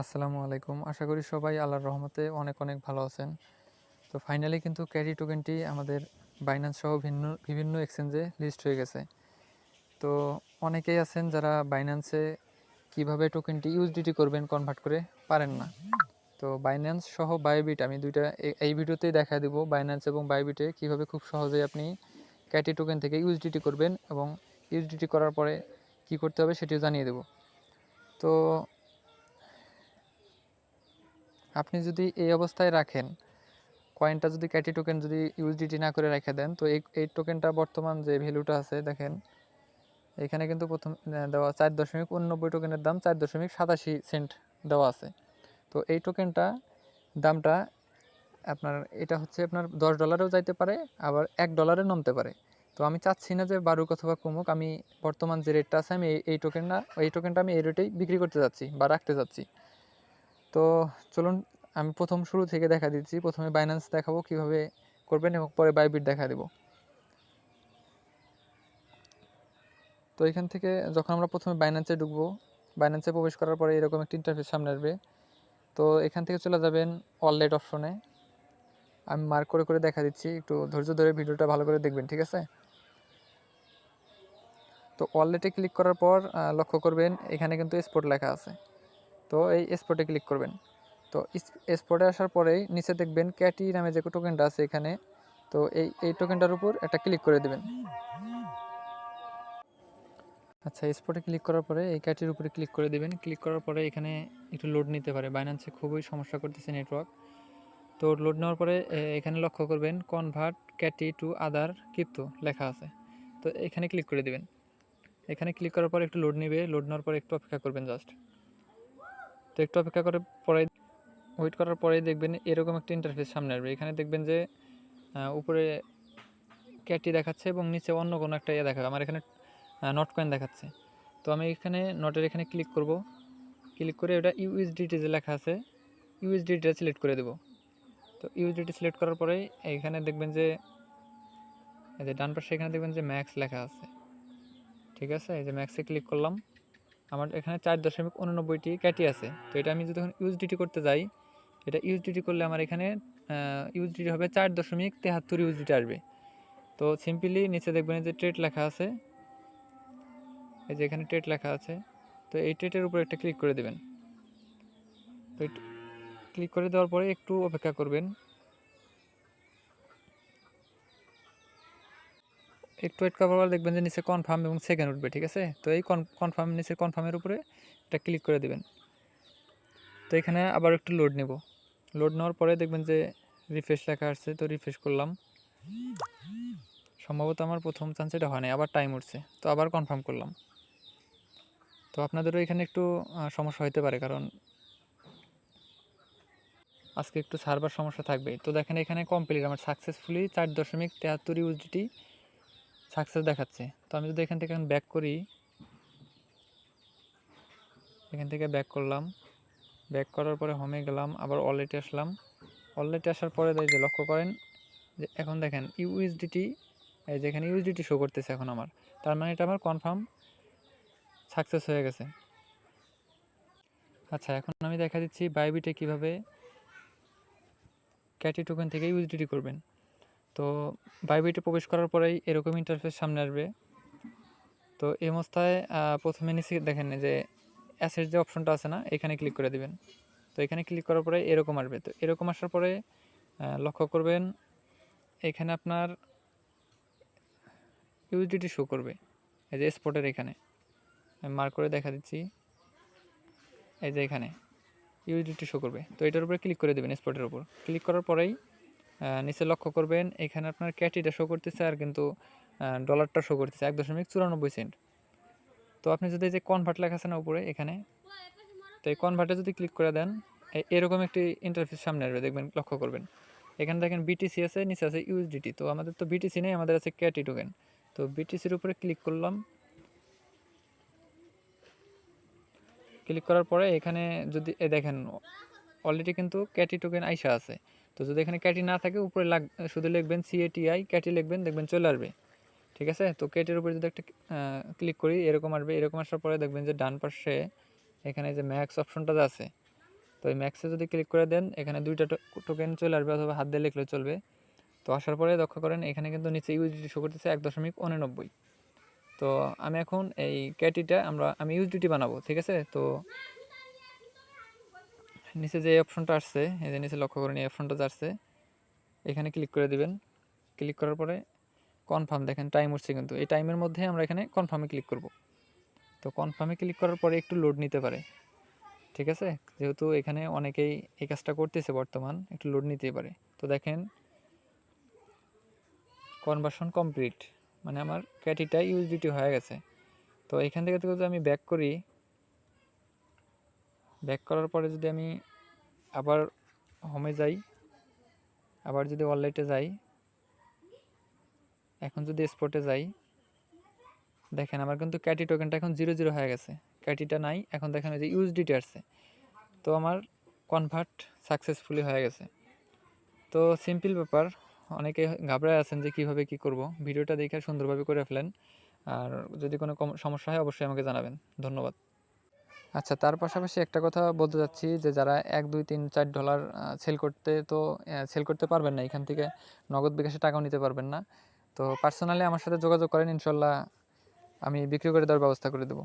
আসসালামু আলাইকুম। আশা করি সবাই আল্লাহর রহমতে অনেক অনেক ভালো আছেন। তো ফাইনালি কিন্তু ক্যারি টোকেনটি আমাদের বাইন্যান্স সহ ভিন্ন, বিভিন্ন এক্সচেঞ্জে লিস্ট হয়ে গেছে। তো অনেকেই আছেন যারা বাইন্যান্সে কীভাবে টোকেনটি ইউএসডিটি করবেন কনভার্ট করে পারেন না। তো বাইন্যান্স সহ বায়োবিট আমি দুইটা এই ভিডিওতেই দেখা দেবো বাইন্যান্স এবং বায়োবিটে কীভাবে খুব সহজেই আপনি ক্যাটি টোকেন থেকে ইউএসডিটি করবেন এবং ইউএসডিটি করার পরে কি করতে হবে সেটিও জানিয়ে দেবো। তো আপনি যদি এই অবস্থায় রাখেন কয়েনটা যদি ক্যাটি টোকেন যদি ইউএসডিটি না করে রেখে দেন, তো এই এই টোকেনটা বর্তমান যে ভ্যালুটা আছে, দেখেন, এখানে কিন্তু প্রথম দেওয়া চার দশমিক উননব্বই টোকেনের দাম চার দশমিক সাতাশি সেন্ট দেওয়া আছে। তো এই টোকেনটা দামটা আপনার, এটা হচ্ছে আপনার দশ ডলারেও যাইতে পারে, আবার এক ডলারে নামতে পারে। তো আমি চাচ্ছি না যে বারুক অথবা কমুক, আমি বর্তমান যে রেটটা আছে, আমি এই এই টোকেনটা এই টোকেনটা আমি এই রেটেই বিক্রি করতে যাচ্ছি বা রাখতে যাচ্ছি। তো চলুন, আমি প্রথম শুরু থেকে দেখা দিচ্ছি। প্রথমে বাইন্যান্স দেখাবো, কীভাবে করবেন এবং পরে বাইবিট দেখা দেব। তো এখান থেকে যখন আমরা প্রথমে বাইন্যান্সে ঢুকবো বাইন্যান্সে প্রবেশ করার পরে এরকম একটা ইন্টারফেস সামনে আসবে। তো এখান থেকে চলে যাবেন ওয়ালেট অপশনে আমি মার্ক করে করে দেখা দিচ্ছি, একটু ধৈর্য ধরে ভিডিওটা ভালো করে দেখবেন, ঠিক আছে? তো ওয়ালেটে ক্লিক করার পর লক্ষ্য করবেন, এখানে কিন্তু স্পট লেখা আছে। তো এই স্পটে ক্লিক করবেন। তো স্পটে আসার পরেই নিচে দেখবেন ক্যাটি নামে যে টোকেনটা আছে এখানে, তো এই এই টোকেনটার উপর একটা ক্লিক করে দেবেন। আচ্ছা স্পটে ক্লিক করার পরে এই ক্যাটির উপরে ক্লিক করে দেবেন। ক্লিক করার পরে এখানে একটু লোড নিতে পারে। বাইন্যান্সে খুবই সমস্যা করতেছে নেটওয়ার্ক তো লোড নেওয়ার পরে এখানে লক্ষ্য করবেন কনভার্ট ক্যাটি টু আদার ক্রিপ্টো লেখা আছে। তো এখানে ক্লিক করে দেবেন। এখানে ক্লিক করার পরে একটু লোড নেবে। লোড নেওয়ার পর একটু অপেক্ষা করবেন জাস্ট তো একটু অপেক্ষা করে পরে ওয়েট করার পরেই দেখবেন এরকম একটা ইন্টারফেস সামনে আসবে। এখানে দেখবেন যে উপরে ক্যাটি দেখাচ্ছে এবং নিচে অন্য কোনো একটা ইয়ে দেখাবে আমার এখানে নট কয়েন দেখাচ্ছে। তো আমি এখানে নটের এখানে ক্লিক করব। ক্লিক করে ওটা ইউএসডিটি যে লেখা আছে ইউএসডিটিটা সিলেক্ট করে দেব। তো ইউএসডিটি সিলেক্ট করার পরেই এখানে দেখবেন যে, এই যে ডান পাশে এখানে দেখবেন যে ম্যাক্স লেখা আছে। ঠিক আছে? এই যে ম্যাক্সে ক্লিক করলাম। আমার এখানে চার দশমিক উননব্বইটি ক্যাটি আছে। তো এটা আমি যদি এখন ইউএসডিটি করতে যাই, এটা ইউএসডিটি করলে আমার এখানে ইউএসডিটি হবে চার দশমিক তেহাত্তর ইউএসডিটি আসবে। তো সিম্পলি নিচে দেখবেন যে ট্রেড লেখা আছে। এই যে এখানে ট্রেড লেখা আছে। তো এই ট্রেটের উপর একটা ক্লিক করে দেবেন। তো ক্লিক করে দেওয়ার পরে একটু অপেক্ষা করবেন। একটু ওয়েট করার পর দেখবেন যে নিচে কনফার্ম এবং সেকেন্ড উঠবে, ঠিক আছে? তো এই কনফার্ম নিচে কনফার্মের উপরে একটা ক্লিক করে দেবেন। তো এখানে আবার একটু লোড নেব। লোড নেওয়ার পরে দেখবেন যে রিফ্রেশ লেখা আসছে, তো রিফ্রেশ করলাম। সম্ভবত আমার প্রথম চান্স এটা হয় নাই আবার টাইম উঠছে, তো আবার কনফার্ম করলাম। তো আপনাদেরও এখানে একটু সমস্যা হতে পারে, কারণ আজকে একটু সার্ভার সমস্যা থাকবেই। তো দেখেন এখানে কমপ্লিট আমার সাকসেসফুলি চার দশমিক তেহাত্তর ইউজিটি সাকসেস দেখাচ্ছে। তো আমি যদি এখান থেকে এখন ব্যাক করি, এখান থেকে ব্যাক করলাম। ব্যাক করার পরে হোমে গেলাম, আবার ওয়ালেটে আসলাম। ওয়ালেটে আসার পরে এই যে লক্ষ্য করেন যে এখন দেখেন ইউএসডিটি এই যে এখানে ইউএসডিটি শো করতেছে এখন আমার। তার মানে এটা আমার কনফার্ম সাকসেস হয়ে গেছে। আচ্ছা এখন আমি দেখা দিচ্ছি বাইবিটে কীভাবে ক্যাটি টোকেন থেকে ইউএসডিটি করবেন। তো বাইবিটে প্রবেশ করার পরেই এরকম ইন্টারফেস সামনে আসবে। তো এই অবস্থায় প্রথমে নিচে দেখেন যে অ্যাসেট যে অপশনটা আছে না, এখানে ক্লিক করে দিবেন। তো এখানে ক্লিক করার পরে এরকম আসবে। তো এরকম আসার পরে লক্ষ্য করবেন, এখানে আপনার ইউজিটি শো করবে। এই যে স্পটের এখানে। আমি মার্ক করে দেখা দিচ্ছি। এই যে এখানে ইউজিটি শো করবে। তো এটার উপরে ক্লিক করে দেবেন স্পটের উপর। ক্লিক করার পরেই নিচে লক্ষ্য করবেন, এখানে আপনার ক্যাটিটা শো করতেছে আর কিন্তু ডলারটা শো করতেছে এক দশমিক চুরানব্বই সেন্ট তো আপনি যদি যে কনভার্ট লেখা আছে না উপরে, এখানে, তো এই কনভার্টে যদি ক্লিক করে দেন এরকম একটি ইন্টারফেস সামনে আসবে, দেখবেন, লক্ষ্য করবেন। এখানে দেখেন বিটিসি আছে, নিচে আছে ইউএসডিটি তো আমাদের তো বিটিসি নেই, আমাদের আছে ক্যাটি টোকেন তো বিটিসির উপরে ক্লিক করলাম। ক্লিক করার পরে এখানে যদি, এ দেখেন অলরেডি কিন্তু ক্যাটি টোকেন আইসা আছে। তো যদি এখানে ক্যাটি না থাকে, উপরে লাগ, শুধু লিখবেন সিএটিআই ক্যাটি লিখবেন, দেখবেন চলে আসবে। ঠিক আছে? তো ক্যাটির উপরে যদি একটা ক্লিক করি, এরকম আসবে। এরকম আসার পরে দেখবেন যে ডান পাশে এখানে যে ম্যাক্স অপশনটা আছে, তো এই ম্যাক্সে যদি ক্লিক করে দেন, এখানে দুইটা টোকেন চলে আসবে অথবা হাত দিয়ে লিখলে চলবে। তো আসার পরে লক্ষ্য করেন, এখানে কিন্তু নিচে ইউজিটি শো করতেছে এক দশমিক উননব্বই। তো আমি এখন এই ক্যাটিটা আমরা, আমি ইউজিটি বানাবো, ঠিক আছে? তো নিচে যে অপশনটা আসছে, এই যে নিচে লক্ষ্য করেন এই অপশনটা যাচ্ছে, এখানে ক্লিক করে দিবেন। ক্লিক করার পরে কনফার্ম দেখেন টাইম উঠছে কিন্তু। এই টাইমের মধ্যে আমরা এখানে কনফার্মে ক্লিক করব। তো কনফার্মে ক্লিক করার পরে একটু লোড নিতে পারে। ঠিক আছে? যেহেতু এখানে অনেকেই এই কাজটা করতেছে বর্তমান, একটু লোড নিতেই পারে। তো দেখেন কনভার্সন কমপ্লিট মানে আমার ক্যাটিটা ইউজিটি হয়ে গেছে। তো এখান থেকে যদি আমি ব্যাক করি ব্যাক করার পরে যদি আমি আবার হোমে যাই, আবার যদি ওয়ালেটে যাই, এখন যদি স্পটে যাই, দেখেন আমার কিন্তু ক্যাটি টোকেনটা এখন জিরো জিরো হয়ে গেছে। ক্যাটিটা নাই, এখন দেখেন ওই যে ইউএসডিটি আসছে। তো আমার কনভার্ট সাকসেসফুলি হয়ে গেছে। তো সিম্পল ব্যাপার, অনেকে ঘাবড়ায় আছেন যে কীভাবে কি করব। ভিডিওটা দেখে সুন্দরভাবে করে ফেলেন। আর যদি কোনো সমস্যা হয়, অবশ্যই আমাকে জানাবেন। ধন্যবাদ। আচ্ছা তার পাশাপাশি একটা কথা বলতে চাচ্ছি যে, যারা এক, দুই, তিন, চার ডলার সেল করতে তো সেল করতে পারবেন না, এখান থেকে নগদ বিকাশে টাকাও নিতে পারবেন না। তো পার্সোনালি আমার সাথে যোগাযোগ করেন, ইনশাল্লাহ আমি বিক্রি করে দেওয়ার ব্যবস্থা করে দেবো।